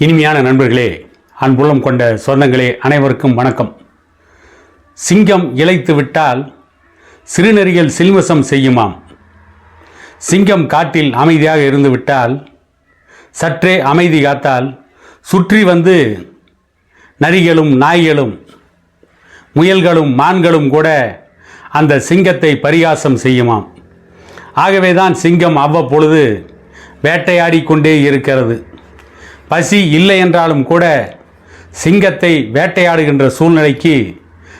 இனிமையான நண்பர்களே அன்புள்ளம் கொண்ட சொந்தங்களே அனைவருக்கும் வணக்கம். சிங்கம் இழைத்து விட்டால் சிறுநெறிகள் சில்மசம் செய்யுமாம். சிங்கம் காட்டில் அமைதியாக இருந்துவிட்டால் சற்றே அமைதி காத்தால் சுற்றி வந்து நரிகளும் நாய்களும் முயல்களும் மான்களும் கூட அந்த சிங்கத்தை பரிகாசம் செய்யுமாம். ஆகவேதான் சிங்கம் அவ்வப்பொழுது வேட்டையாடி கொண்டே இருக்கிறது. பசி இல்லை என்றாலும் கூட சிங்கத்தை வேட்டையாடுகின்ற சூழ்நிலைக்கு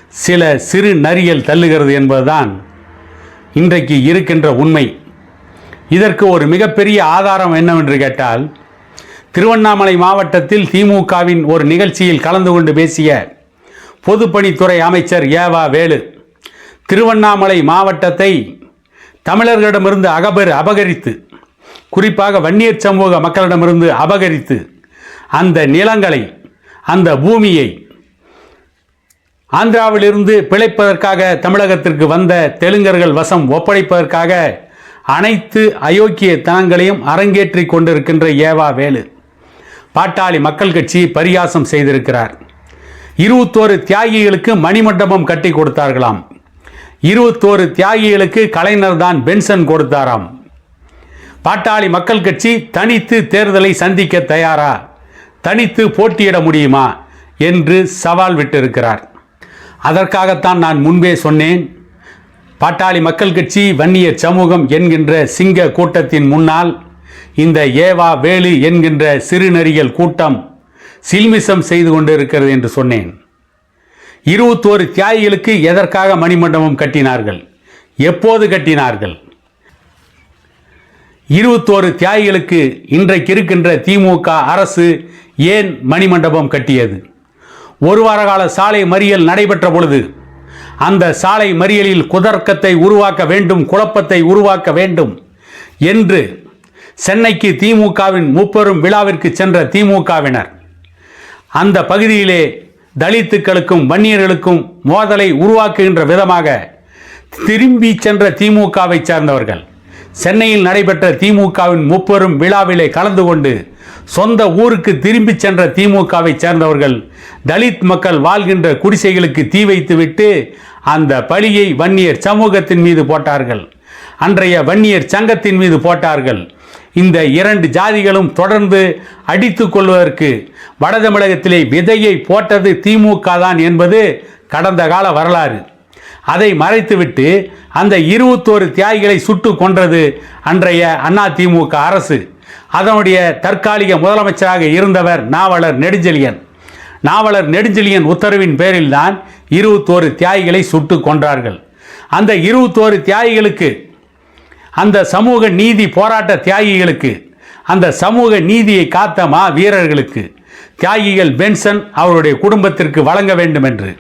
சில சிறு நரிகள் தள்ளுகிறது என்பதுதான் இன்றைக்கு இருக்கின்ற உண்மை. இதற்கு ஒரு மிகப்பெரிய ஆதாரம் என்னவென்று கேட்டால் திருவண்ணாமலை மாவட்டத்தில் திமுகவின் ஒரு நிகழ்ச்சியில் கலந்து கொண்டு பேசிய பொதுப்பணித்துறை அமைச்சர் ஏவா வேலு திருவண்ணாமலை மாவட்டத்தை தமிழர்களிடமிருந்து அகபர் அபகரித்து குறிப்பாக வன்னியர் சமூக மக்களிடமிருந்து அபகரித்து அந்த நிலங்களை அந்த பூமியை ஆந்திராவிலிருந்து பிழைப்பதற்காக தமிழகத்திற்கு வந்த தெலுங்கர்கள் வசம் ஒப்படைப்பதற்காக அனைத்து அயோக்கிய தனங்களையும் அரங்கேற்றி கொண்டிருக்கின்ற ஏவா வேலு. பாட்டாளி மக்கள் கட்சி பரிகாசம் செய்திருக்கிறார். இருபத்தோரு தியாகிகளுக்கு மணிமண்டபம் கட்டி கொடுத்தார்களாம். இருபத்தோரு தியாகிகளுக்கு கலைஞர் தான் பென்ஷன் கொடுத்தாராம். பாட்டாளி மக்கள் கட்சி தனித்து தேர்தலை சந்திக்க தயாரா? தனித்து போட்டியிட முடியுமா என்று சவால் விட்டிருக்கிறார். அதற்காகத்தான் நான் முன்பே சொன்னேன். பாட்டாளி மக்கள் கட்சி வன்னியர் சமூகம் என்கின்ற சிங்க கூட்டத்தின் முன்னால் இந்த ஏவா வேலு என்கின்ற சிறுநெறிகள் கூட்டம் சில்மிசம் செய்து கொண்டிருக்கிறது என்று சொன்னேன். இருபத்தோரு தியாகிகளுக்கு எதற்காக மணிமண்டபம் கட்டினார்கள்? எப்போது கட்டினார்கள்? இருபத்தோரு தியாகிகளுக்கு இன்றைக்கு இருக்கின்ற திமுக அரசு ஏன் மணிமண்டபம் கட்டியது? ஒரு வார கால சாலை மறியல் நடைபெற்ற பொழுது அந்த சாலை மறியலில் குதர்க்கத்தை உருவாக்க வேண்டும் குழப்பத்தை உருவாக்க வேண்டும் என்று சென்னைக்கு திமுகவின் முப்பெரும் விழாவிற்கு சென்ற திமுகவினர் அந்த பகுதியிலே தலித்துக்களுக்கும் வன்னியர்களுக்கும் மோதலை உருவாக்குகின்ற விதமாக திரும்பி சென்ற திமுகவை சேர்ந்தவர்கள். சென்னையில் நடைபெற்ற திமுகவின் முப்பெரும் விழாவிலே கலந்து கொண்டு சொந்த ஊருக்கு திரும்பி சென்ற திமுகவை சேர்ந்தவர்கள் தலித் மக்கள் வாழ்கின்ற குடிசைகளுக்கு தீ வைத்துவிட்டு அந்த பழியை வன்னியர் சமூகத்தின் மீது போட்டார்கள். அன்றைய வன்னியர் சங்கத்தின் மீது போட்டார்கள். இந்த இரண்டு ஜாதிகளும் தொடர்ந்து அடித்து கொள்வதற்கு வடதமிழகத்திலே விதையை போட்டது திமுக தான் என்பது கடந்த கால வரலாறு. அதை மறைத்துவிட்டு அந்த இருபத்தோரு தியாகிகளை சுட்டு கொன்றது அன்றைய அண்ணா திமுக அரசு. அதனுடைய தற்காலிக முதலமைச்சராக இருந்தவர் நாவலர் நெடுஞ்செழியன். நாவலர் நெடுஞ்செழியன் உத்தரவின் பேரில்தான் இருபத்தோரு தியாகிகளை சுட்டு கொன்றார்கள். அந்த இருபத்தோரு தியாகிகளுக்கு அந்த சமூக நீதி போராட்ட தியாகிகளுக்கு அந்த சமூக நீதியை காத்த மா வீரர்களுக்கு தியாகிகள் பென்சன் அவருடைய குடும்பத்திற்கு வழங்க வேண்டும் என்று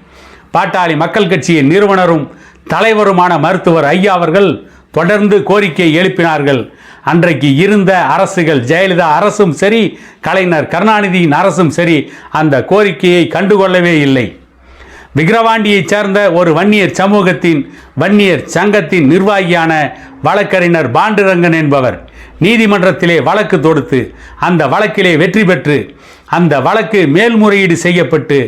பாட்டாளி மக்கள் கட்சியின் நிறுவனரும் தலைவருமான மருத்துவர் ஐயா அவர்கள் தொடர்ந்து கோரிக்கை எழுப்பினார்கள். அன்றைக்கு இருந்த அரசுகள் ஜெயலலிதா அரசும் சரி கலைஞர் கருணாநிதியின் அரசும் சரி அந்த கோரிக்கையை கண்டுகொள்ளவே இல்லை. விக்கிரவாண்டியைச் சேர்ந்த ஒரு வன்னியர் சமூகத்தின் வன்னியர் சங்கத்தின் நிர்வாகியான வழக்கறிஞர் பாண்டுரங்கன் என்பவர் நீதிமன்றத்திலே வழக்கு தொடுத்து அந்த வழக்கிலே வெற்றி பெற்று அந்த வழக்கு மேல்முறையீடு செய்யப்பட்டு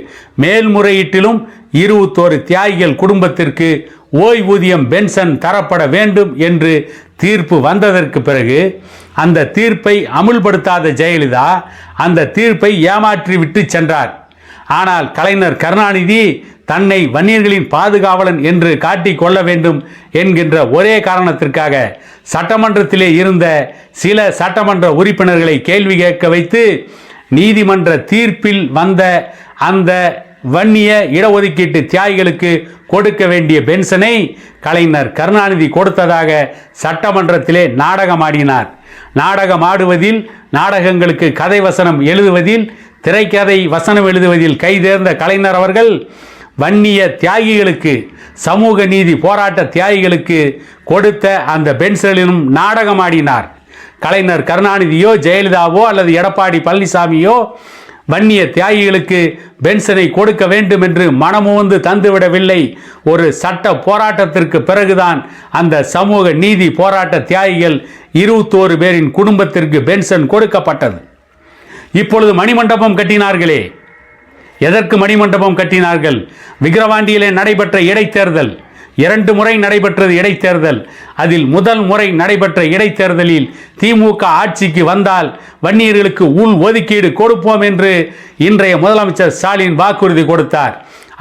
மேல்முறையீட்டிலும் இருபத்தோரு தியாகிகள் குடும்பத்திற்கு ஓய்வூதியம் பென்ஷன் தரப்பட வேண்டும் என்று தீர்ப்பு வந்ததற்கு பிறகு அந்த தீர்ப்பை அமுல்படுத்தாத ஜெயலலிதா அந்த தீர்ப்பை ஏமாற்றி விட்டு சென்றார். ஆனால் கலைஞர் கருணாநிதி தன்னை வன்னியர்களின் பாதுகாவலன் என்று காட்டிக் கொள்ள வேண்டும் என்கின்ற ஒரே காரணத்திற்காக சட்டமன்றத்திலே இருந்த சில சட்டமன்ற உறுப்பினர்களை கேள்வி கேட்க வைத்து நீதிமன்ற தீர்ப்பில் வந்த அந்த வன்னிய இடஒதுக்கீட்டு தியாகிகளுக்கு கொடுக்க வேண்டிய பென்ஷனை கலைஞர் கருணாநிதி கொடுத்ததாக சட்டமன்றத்திலே நாடகமாடினார் நாடகமாடுவதில் நாடகங்களுக்கு கதை வசனம் எழுதுவதில் திரைக்கதை வசனம் எழுதுவதில் கைதேர்ந்த கலைஞர் அவர்கள் வன்னிய தியாகிகளுக்கு சமூக நீதி போராட்ட தியாகிகளுக்கு கொடுத்த அந்த பென்சிலும் நாடகமாடினார் கலைஞர் கருணாநிதியோ ஜெயலலிதாவோ அல்லது எடப்பாடி பழனிசாமியோ வன்னிய தியாகிகளுக்கு பென்ஷனை கொடுக்க வேண்டும் என்று மனமுவந்து தந்துவிடவில்லை. ஒரு சட்ட போராட்டத்திற்கு பிறகுதான் அந்த சமூக நீதி போராட்ட தியாகிகள் இருபத்தோரு பேரின் குடும்பத்திற்கு பென்ஷன் கொடுக்கப்பட்டது. இப்பொழுது மணிமண்டபம் கட்டினார்களே. எதற்கு மணிமண்டபம் கட்டினார்கள்? விக்கிரவாண்டியிலே நடைபெற்ற இடைத்தேர்தல். இரண்டு முறை நடைபெற்றது இடைத்தேர்தல். அதில் முதல் முறை நடைபெற்ற இடைத்தேர்தலில் திமுக ஆட்சிக்கு வந்தால் வன்னியர்களுக்கு உள் ஒதுக்கீடு கொடுப்போம் என்று இன்றைய முதலமைச்சர் ஸ்டாலின் வாக்குறுதி கொடுத்தார்.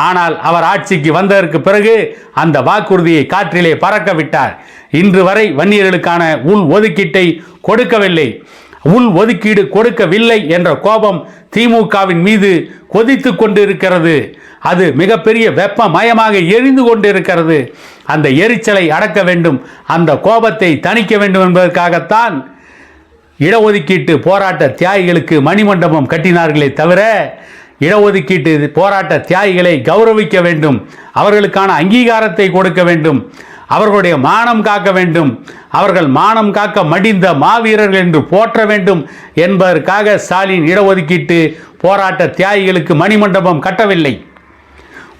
ஆனால் அவர் ஆட்சிக்கு வந்ததற்கு பிறகு அந்த வாக்குறுதியை காற்றிலே பறக்க விட்டார். இன்று வரை வன்னியர்களுக்கான உள் ஒதுக்கீட்டை கொடுக்கவில்லை. உள் ஒதுக்கீடு கொடுக்கவில்லை என்ற கோபம் திமுகவின் மீது கொதித்து கொண்டிருக்கிறது. அது மிகப்பெரிய வெப்பமயமாக எரிந்து கொண்டிருக்கிறது. அந்த எரிச்சலை அடக்க வேண்டும். அந்த கோபத்தை தணிக்க வேண்டும் என்பதற்காகத்தான் இடஒதுக்கீட்டு போராட்ட தியாகிகளுக்கு மணிமண்டபம் கட்டினார்களே தவிர இடஒதுக்கீட்டு போராட்ட தியாகிகளை கௌரவிக்க வேண்டும். அவர்களுக்கான அங்கீகாரத்தை கொடுக்க வேண்டும். அவர்களுடைய மானம் காக்க வேண்டும். அவர்கள் மானம் காக்க மடிந்த மாவீரர்கள் என்று போற்ற வேண்டும் என்பதற்காக ஸ்டாலின் இடஒதுக்கீட்டு போராட்ட தியாகிகளுக்கு மணிமண்டபம் கட்டவில்லை.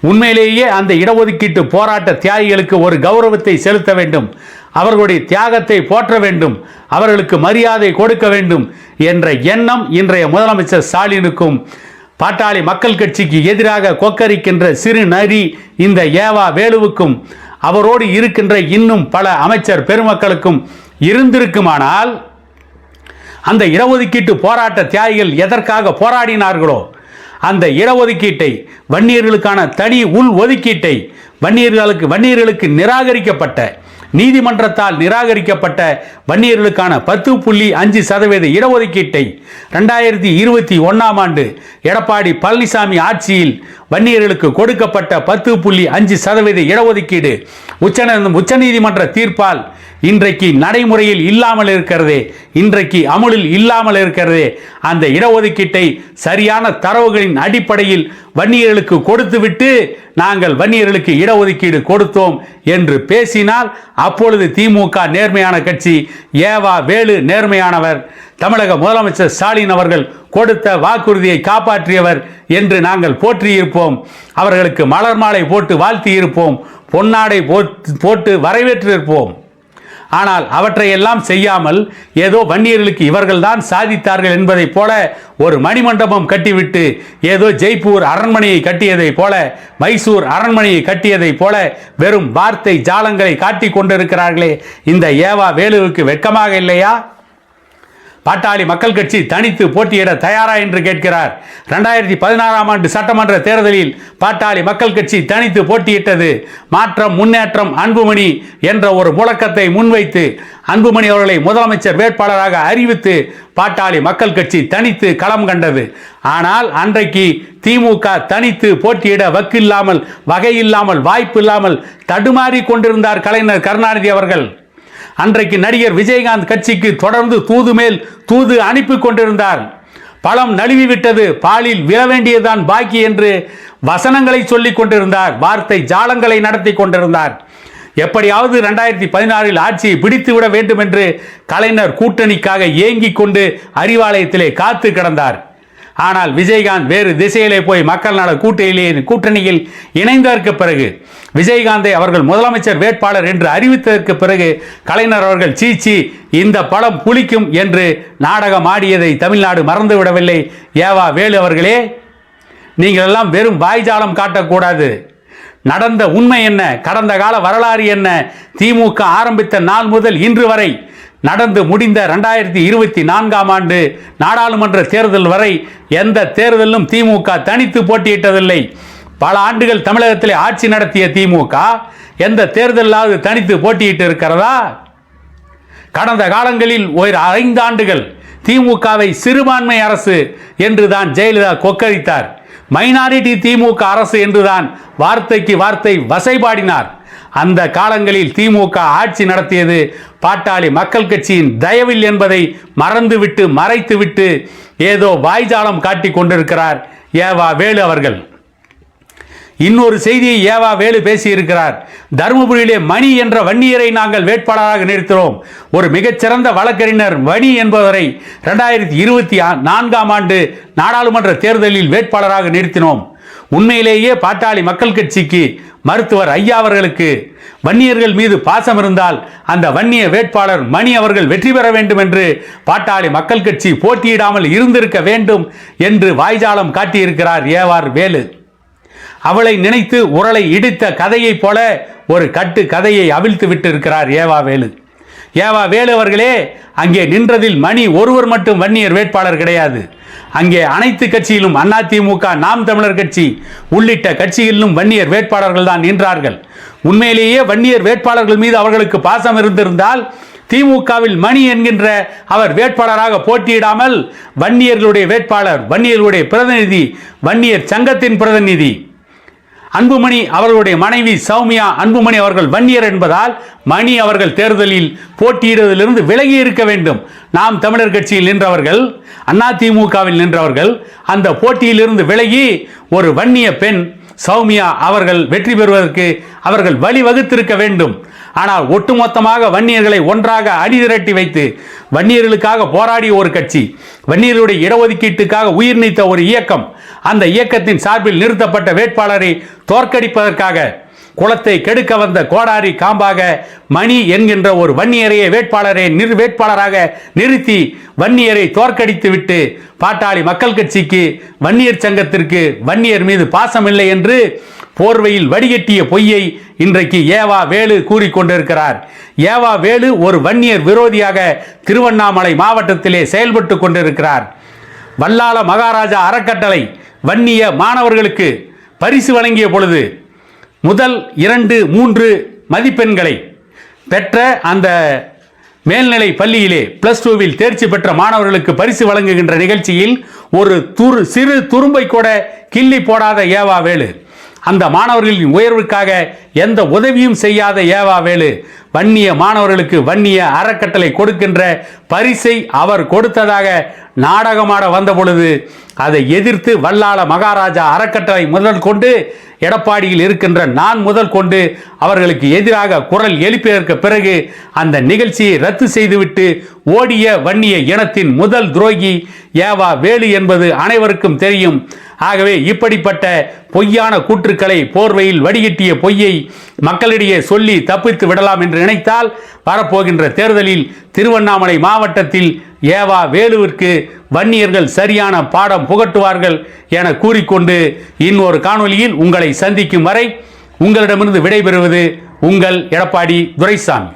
உண்மையிலேயே அந்த இடஒதுக்கீட்டு போராட்ட தியாகிகளுக்கு ஒரு கௌரவத்தை செலுத்த வேண்டும். அவர்களுடைய தியாகத்தை போற்ற வேண்டும். அவர்களுக்கு மரியாதை கொடுக்க வேண்டும் என்ற எண்ணம் இன்றைய முதலமைச்சர் ஸ்டாலினுக்கும் பாட்டாளி மக்கள் கட்சிக்கு எதிராக கொக்கரிக்கின்ற சிறு நரி இந்த ஏவா வேலுவுக்கும் அவரோடு இருக்கின்ற இன்னும் பல அமைச்சர் பெருமக்களுக்கும் இருந்திருக்குமானால் அந்த இடஒதுக்கீட்டு போராட்ட தியாகிகள் எதற்காக போராடினார்களோ அந்த இடஒதுக்கீட்டை வன்னியர்களுக்கான தனி உள் ஒதுக்கீட்டை வன்னியர்களுக்கு வன்னியர்களுக்கு நிராகரிக்கப்பட்ட நீதிமன்றத்தால் நிராகரிக்கப்பட்ட வன்னியர்களுக்கான பத்து புள்ளி அஞ்சு சதவீத இடஒதுக்கீட்டை ரெண்டாயிரத்தி இருபத்தி ஒன்றாம் ஆண்டு எடப்பாடி பழனிசாமி ஆட்சியில் வன்னியர்களுக்கு கொடுக்கப்பட்ட பத்து புள்ளி அஞ்சு சதவீத இடஒதுக்கீடு உச்ச உச்சநீதிமன்ற தீர்ப்பால் இன்றைக்கு நடைமுறையில் இல்லாமல் இருக்கிறதே இன்றைக்கு அமுலில் இல்லாமல் இருக்கிறதே அந்த இடஒதுக்கீட்டை சரியான தரவுகளின் அடிப்படையில் வன்னியர்களுக்கு கொடுத்துவிட்டு நாங்கள் வன்னியர்களுக்கு இடஒதுக்கீடு கொடுத்தோம் என்று பேசினால் அப்பொழுது திமுக நேர்மையான கட்சி ஏவா வேலு நேர்மையானவர் தமிழக முதலமைச்சர் ஸ்டாலின் அவர்கள் கொடுத்த வாக்குறுதியை காப்பாற்றியவர் என்று நாங்கள் போற்றியிருப்போம். அவர்களுக்கு மலர் மாலை போட்டு வாழ்த்தியிருப்போம். பொன்னாடை போட்டு வரவேற்றிருப்போம். ஆனால் அவற்றையெல்லாம் செய்யாமல் ஏதோ வன்னியர்களுக்கு இவர்கள்தான் சாதித்தார்கள் என்பதைப் போல ஒரு மணிமண்டபம் கட்டிவிட்டு ஏதோ ஜெய்ப்பூர் அரண்மனையை கட்டியதைப் போல மைசூர் அரண்மனையை கட்டியதைப் போல வெறும் வார்த்தை ஜாலங்களை காட்டிக் கொண்டிருக்கிறார்களே. இந்த ஏவா வேலுவுக்கு வெட்கமாக இல்லையா? பாட்டாளி மக்கள் கட்சி தனித்து போட்டியிட தயாரா என்று கேட்கிறார். ரெண்டாயிரத்தி பதினாறாம் ஆண்டு சட்டமன்ற தேர்தலில் பாட்டாளி மக்கள் கட்சி தனித்து போட்டியிட்டது. மாற்றம் முன்னேற்றம் அன்புமணி என்ற ஒரு முழக்கத்தை முன்வைத்து அன்புமணி அவர்களை முதலமைச்சர் வேட்பாளராக அறிவித்து பாட்டாளி மக்கள் கட்சி தனித்து களம் கண்டது. ஆனால் அன்றைக்கு திமுக தனித்து போட்டியிட வக்கில்லாமல் வகையில்லாமல் வாய்ப்பு இல்லாமல் தடுமாறி கொண்டிருந்தார் கலைஞர் கருணாநிதி அவர்கள். அன்றைக்கு நடிகர் விஜயகாந்த் கட்சிக்கு தொடர்ந்து தூது மேல் தூது அனுப்பி கொண்டிருந்தார். பழம் நழுவி விட்டது. பாலில் விழ வேண்டியதுதான் பாக்கி என்று வசனங்களை சொல்லிக் கொண்டிருந்தார். வார்த்தை ஜாலங்களை நடத்தி கொண்டிருந்தார். எப்படியாவது ரெண்டாயிரத்தி பதினாறில் ஆட்சியை பிடித்து விட வேண்டும் என்று கலைஞர் கூட்டணிக்காக ஏங்கிக் கொண்டு அறிவாலயத்திலே காத்து கிடந்தார். ஆனால் விஜயகாந்த் வேறு திசையிலே போய் மக்கள் நல கூட்டணியில் கூட்டணியில் இணைந்ததற்கு பிறகு விஜயகாந்தை அவர்கள் முதலமைச்சர் வேட்பாளர் என்று அறிவித்ததற்கு பிறகு கலைஞர் அவர்கள் சீச்சி இந்த படம் புளிக்கும் என்று நாடகம் ஆடியதை தமிழ்நாடு மறந்துவிடவில்லை ஏவா வேலு அவர்களே நீங்கள் எல்லாம் வெறும் வாய்ஜாலம் காட்டக்கூடாது. நடந்த உண்மை என்ன? கடந்த கால வரலாறு என்ன? திமுக ஆரம்பித்த நாள் முதல் இன்று வரை நடந்து முடிந்த ரெண்டாயிரத்தி இருபத்தி நான்காம் ஆண்டு நாடாளுமன்ற தேர்தல் வரை எந்த தேர்தலிலும் திமுக தனித்து போட்டியிட்டதில்லை. பல ஆண்டுகள் தமிழகத்தில் ஆட்சி நடத்திய திமுக எந்த தேர்தலாவது தனித்து போட்டியிட்டு இருக்கிறதா கடந்த காலங்களில் ஒரு ஐந்து ஆண்டுகள் திமுகவை சிறுபான்மை அரசு என்றுதான் ஜெயலலிதா கொக்கரித்தார். மைனாரிட்டி திமுக அரசு என்றுதான் வார்த்தைக்கு வார்த்தை வசைபாடினார். அந்த காலங்களில் திமுக ஆட்சி நடத்தியது பாட்டாளி மக்கள் கட்சியின் தயவில் என்பதை மறந்துவிட்டு மறைத்துவிட்டு ஏதோ வாய்ஜாலம் காட்டி கொண்டிருக்கிறார் ஏவா வேலு அவர்கள். இன்னொரு செய்தியை ஏவா வேலு பேசியிருக்கிறார். தருமபுரியிலே மணி என்ற வன்னியரை நாங்கள் வேட்பாளராக நிறுத்தினோம். ஒரு மிகச்சிறந்த வழக்கறிஞர் மணி என்பவரை ரெண்டாயிரத்தி இருபத்தி நான்காம் ஆண்டு நாடாளுமன்ற தேர்தலில் வேட்பாளராக நிறுத்தினோம். உண்மையிலேயே பாட்டாளி மக்கள் கட்சிக்கு மருத்துவர் ஐயா அவர்களுக்கு வன்னியர்கள் மீது பாசம் இருந்தால் அந்த வன்னிய வேட்பாளர் மணி அவர்கள் வெற்றி பெற வேண்டும் என்று பாட்டாளி மக்கள் கட்சி போட்டியிடாமல் இருந்திருக்க வேண்டும் என்று வாய்ஜாலம் காட்டியிருக்கிறார் ஏவார் வேலு. அவளை நினைத்து உரலை இடித்த கதையைப் போல ஒரு கட்டு கதையை அவிழ்த்து விட்டிருக்கிறார் ஏவா வேலு. ஏவா வேலு அவர்களே அங்கே நின்றதில் மணி ஒருவர் மட்டும் வன்னியர் வேட்பாளர் கிடையாது. அங்கே அனைத்து கட்சியிலும் அதிமுக நாம் தமிழர் கட்சி உள்ளிட்ட கட்சிகளிலும் வன்னியர் வேட்பாளர்கள் தான் நின்றார்கள். உண்மையிலேயே வன்னியர் வேட்பாளர்கள் மீது அவர்களுக்கு பாசம் இருந்திருந்தால் திமுகவில் மணி என்கின்ற அவர் வேட்பாளராக போட்டியிடாமல் வன்னியர்களுடைய வேட்பாளர் வன்னியர்களுடைய பிரதிநிதி வன்னியர் சங்கத்தின் பிரதிநிதி அன்புமணி அவர்களுடைய மனைவி சௌமியா அன்புமணி அவர்கள் வன்னியர் என்பதால் மணி அவர்கள் தேர்தலில் போட்டியிடுவதிலிருந்து விலகி இருக்க வேண்டும். நாம் தமிழர் கட்சியில் நின்றவர்கள் அதிமுகவில் நின்றவர்கள் அந்த போட்டியிலிருந்து விலகி ஒரு வன்னிய பெண் சௌமியா அவர்கள் வெற்றி பெறுவதற்கு அவர்கள் வழிவகுத்திருக்க வேண்டும். ஆனால் ஒட்டுமொத்தமாக வன்னியர்களை ஒன்றாக அணிதிரட்டி வைத்து வன்னியர்களுக்காக போராடிய ஒரு கட்சி வன்னியர்களுடைய இடஒதுக்கீட்டுக்காக உயிர் நீத்த ஒரு இயக்கம் அந்த இயக்கத்தின் சார்பில் நிறுத்தப்பட்ட வேட்பாளரை தோற்கடிப்பதற்காக குளத்தை கெடுக்க வந்த கோடாரி காம்பாக மணி என்கின்ற ஒரு வன்னியரையே வேட்பாளரை நிர் வேட்பாளராக நிறுத்தி வன்னியரை தோற்கடித்து விட்டு பாட்டாளி மக்கள் கட்சிக்கு வன்னியர் சங்கத்திற்கு வன்னியர் மீது பாசமில்லை என்று போர்வையில் வடிகட்டிய பொய்யை இன்றைக்கு ஏவா வேலு கூறிக்கொண்டிருக்கிறார் ஏவா வேலு ஒரு வன்னியர் விரோதியாக திருவண்ணாமலை மாவட்டத்திலே செயல்பட்டு கொண்டிருக்கிறார். வல்லாள மகாராஜா அறக்கட்டளை வன்னிய மாணவர்களுக்கு பரிசு வழங்கிய பொழுது முதல் இரண்டு மூன்று மதிப்பெண்களை பெற்ற அந்த மேல்நிலை பள்ளியிலே பிளஸ் டூவில் தேர்ச்சி பெற்ற மாணவர்களுக்கு பரிசு வழங்குகின்ற நிகழ்ச்சியில் ஒரு துரு சிறு துரும்பை கூட கிள்ளி போடாத ஏவா வேலு. அந்த மாணவர்களின் உயர்வுக்காக எந்த உதவியும் செய்யாத ஏவா வேலு வன்னிய மாணவர்களுக்கு வன்னிய அறக்கட்டளை கொடுக்கின்ற பரிசை அவர் கொடுத்ததாக நாடகமாட வந்தபொழுது அதை எதிர்த்து வல்லாள மகாராஜா அறக்கட்டளை முதல் கொண்டு எடப்பாடியில் இருக்கின்ற நான் முதல் கொண்டு அவர்களுக்கு எதிராக குரல் எழுப்பியதற்கு பிறகு அந்த நிகழ்ச்சியை ரத்து செய்துவிட்டு ஓடிய வன்னிய இனத்தின் முதல் துரோகி ஏவா வேலு என்பது அனைவருக்கும் தெரியும். ஆகவே இப்படிப்பட்ட பொய்யான கூற்றுக்களை போர்வையில் வடிகட்டிய பொய்யை மக்களிடையே சொல்லி தப்பித்து விடலாம் என்று நினைத்தால் வரப்போகின்ற தேர்தலில் திருவண்ணாமலை மாவட்டத்தில் ஏவா வேலுவிற்கு வன்னியர்கள் சரியான பாடம் புகட்டுவார்கள் என கூறிக்கொண்டு இன்னொரு காணொலியில் உங்களை சந்திக்கும் வரை உங்களிடமிருந்து விடைபெறுவது உங்கள் எடப்பாடி துரைசாமி.